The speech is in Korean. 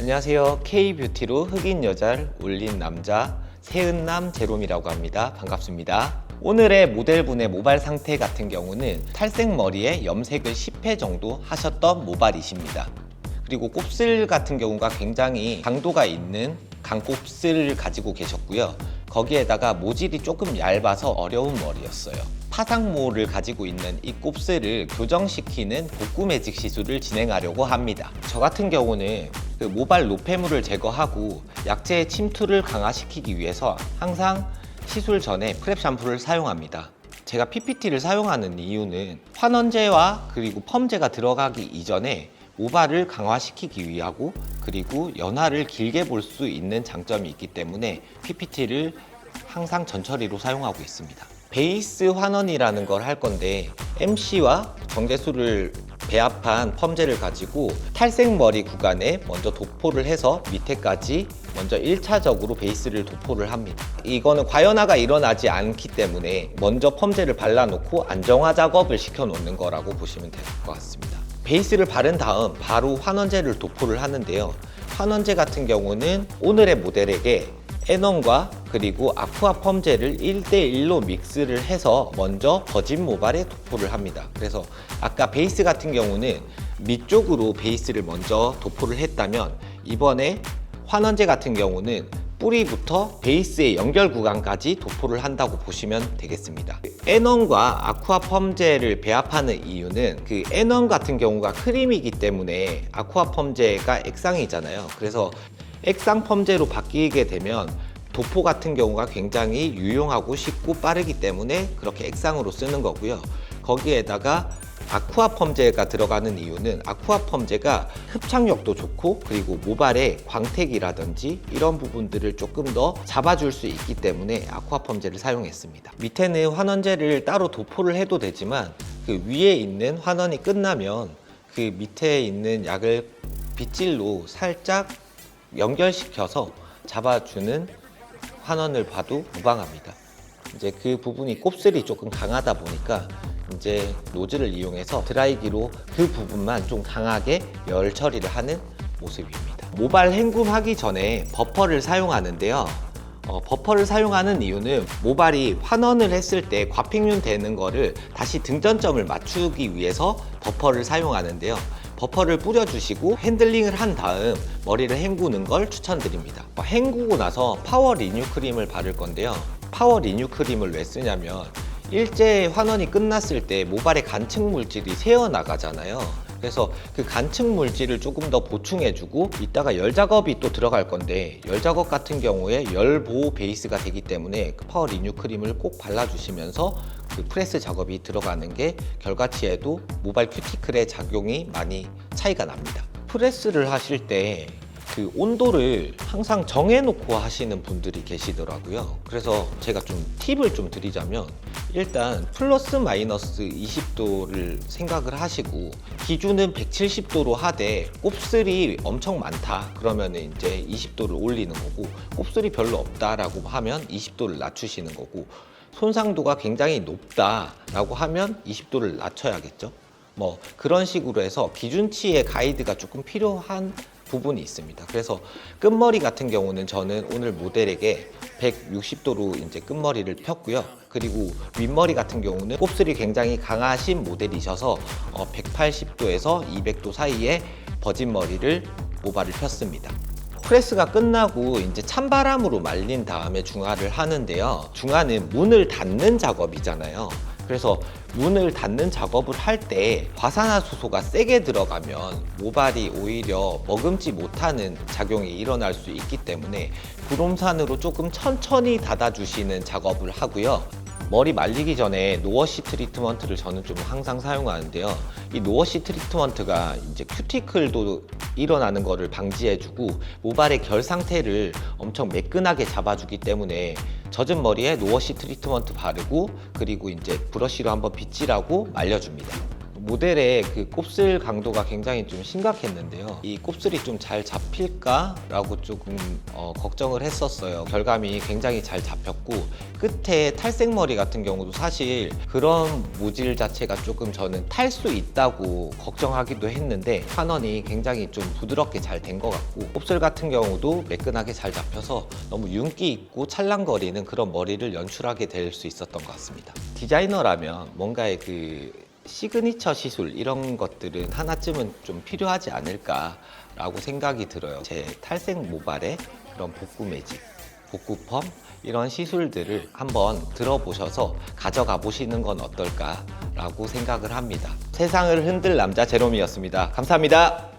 안녕하세요. K뷰티로 흑인 여자를 올린 남자 세은남 제롬이라고 합니다. 반갑습니다. 오늘의 모델분의 모발 상태 같은 경우는 탈색 머리에 염색을 10회 정도 하셨던 모발이십니다. 그리고 곱슬 같은 경우가 굉장히 강도가 있는 강곱슬을 가지고 계셨고요. 거기에다가 모질이 조금 얇아서 어려운 머리였어요. 파상모를 가지고 있는 이 곱슬을 교정시키는 복구 매직 시술을 진행하려고 합니다. 저 같은 경우는 그 모발 노폐물을 제거하고 약재의 침투를 강화시키기 위해서 항상 시술 전에 프랩 샴푸를 사용합니다. 제가 PPT를 사용하는 이유는 환원제와 그리고 펌제가 들어가기 이전에 모발을 강화시키기 위하고 그리고 연화를 길게 볼 수 있는 장점이 있기 때문에 PPT를 항상 전처리로 사용하고 있습니다. 베이스 환원이라는 걸 할 건데 MC와 정제수를 배합한 펌제를 가지고 탈색 머리 구간에 먼저 도포를 해서 밑에까지 먼저 1차적으로 베이스를 도포를 합니다. 이거는 과연화가 일어나지 않기 때문에 먼저 펌제를 발라놓고 안정화 작업을 시켜놓는 거라고 보시면 될 것 같습니다. 베이스를 바른 다음 바로 환원제를 도포를 하는데요. 환원제 같은 경우는 오늘의 모델에게 에넌과 그리고 아쿠아 펌제를 1대1로 믹스를 해서 먼저 버진 모발에 도포를 합니다. 그래서 아까 베이스 같은 경우는 밑쪽으로 베이스를 먼저 도포를 했다면 이번에 환원제 같은 경우는 뿌리부터 베이스의 연결 구간까지 도포를 한다고 보시면 되겠습니다. 에넌과 아쿠아 펌제를 배합하는 이유는 그 에넌 같은 경우가 크림이기 때문에 아쿠아 펌제가 액상이잖아요. 그래서 액상 펌제로 바뀌게 되면 도포 같은 경우가 굉장히 유용하고 쉽고 빠르기 때문에 그렇게 액상으로 쓰는 거고요. 거기에다가 아쿠아 펌제가 들어가는 이유는 아쿠아 펌제가 흡착력도 좋고 그리고 모발의 광택이라든지 이런 부분들을 조금 더 잡아줄 수 있기 때문에 아쿠아 펌제를 사용했습니다. 밑에는 환원제를 따로 도포를 해도 되지만 그 위에 있는 환원이 끝나면 그 밑에 있는 약을 빗질로 살짝 연결시켜서 잡아주는 환원을 봐도 무방합니다. 이제 그 부분이 곱슬이 조금 강하다 보니까 이제 노즐을 이용해서 드라이기로 그 부분만 좀 강하게 열 처리를 하는 모습입니다. 모발 헹굼하기 전에 버퍼를 사용하는데요. 어, 버퍼를 사용하는 이유는 모발이 환원을 했을 때 과핑륜 되는 거를 다시 등전점을 맞추기 위해서 버퍼를 사용하는데요. 버퍼를 뿌려주시고 핸들링을 한 다음 머리를 헹구는 걸 추천드립니다. 어, 헹구고 나서 파워 리뉴 크림을 바를 건데요. 파워 리뉴 크림을 왜 쓰냐면 일제 환원이 끝났을 때 모발의 간층 물질이 새어 나가잖아요. 그래서 그 간층 물질을 조금 더 보충해주고 이따가 열 작업이 또 들어갈 건데 열 작업 같은 경우에 열 보호 베이스가 되기 때문에 그 파워 리뉴 크림을 꼭 발라주시면서 그 프레스 작업이 들어가는 게 결과치에도 모발 큐티클의 작용이 많이 차이가 납니다. 프레스를 하실 때 그 온도를 항상 정해놓고 하시는 분들이 계시더라고요. 그래서 제가 좀 팁을 좀 드리자면 일단 플러스 마이너스 20도를 생각을 하시고 기준은 170도로 하되 곱슬이 엄청 많다 그러면 이제 20도를 올리는 거고 곱슬이 별로 없다라고 하면 20도를 낮추시는 거고 손상도가 굉장히 높다라고 하면 20도를 낮춰야겠죠. 뭐 그런 식으로 해서 기준치의 가이드가 조금 필요한 부분이 있습니다. 그래서 끝머리 같은 경우는 저는 오늘 모델에게 160도로 이제 끝머리를 폈고요. 그리고 윗머리 같은 경우는 곱슬이 굉장히 강하신 모델이셔서 180도에서 200도 사이에 버진 머리를 모발을 폈습니다. 프레스가 끝나고 이제 찬바람으로 말린 다음에 중화를 하는데요. 중화는 문을 닫는 작업이잖아요. 그래서 문을 닫는 작업을 할 때 과산화수소가 세게 들어가면 모발이 오히려 머금지 못하는 작용이 일어날 수 있기 때문에 구롬산으로 조금 천천히 닫아주시는 작업을 하고요. 머리 말리기 전에 노워시 트리트먼트를 저는 좀 항상 사용하는데요. 이 노워시 트리트먼트가 이제 큐티클도 일어나는 거를 방지해주고 모발의 결 상태를 엄청 매끈하게 잡아주기 때문에 젖은 머리에 노워시 트리트먼트 바르고 그리고 이제 브러쉬로 한번 빗질하고 말려줍니다. 모델의 그 곱슬 강도가 굉장히 좀 심각했는데요. 이 곱슬이 좀 잘 잡힐까라고 조금 어, 걱정을 했었어요. 결감이 굉장히 잘 잡혔고 끝에 탈색 머리 같은 경우도 사실 그런 모질 자체가 조금 저는 탈 수 있다고 걱정하기도 했는데 환원이 굉장히 좀 부드럽게 잘 된 것 같고 곱슬 같은 경우도 매끈하게 잘 잡혀서 너무 윤기 있고 찰랑거리는 그런 머리를 연출하게 될 수 있었던 것 같습니다. 디자이너라면 뭔가의 그 시그니처 시술 이런 것들은 하나쯤은 좀 필요하지 않을까라고 생각이 들어요. 제 탈색 모발의 그런 복구 매직, 복구 펌 이런 시술들을 한번 들어보셔서 가져가 보시는 건 어떨까라고 생각을 합니다. 세상을 흔들 남자 제롬이었습니다. 감사합니다.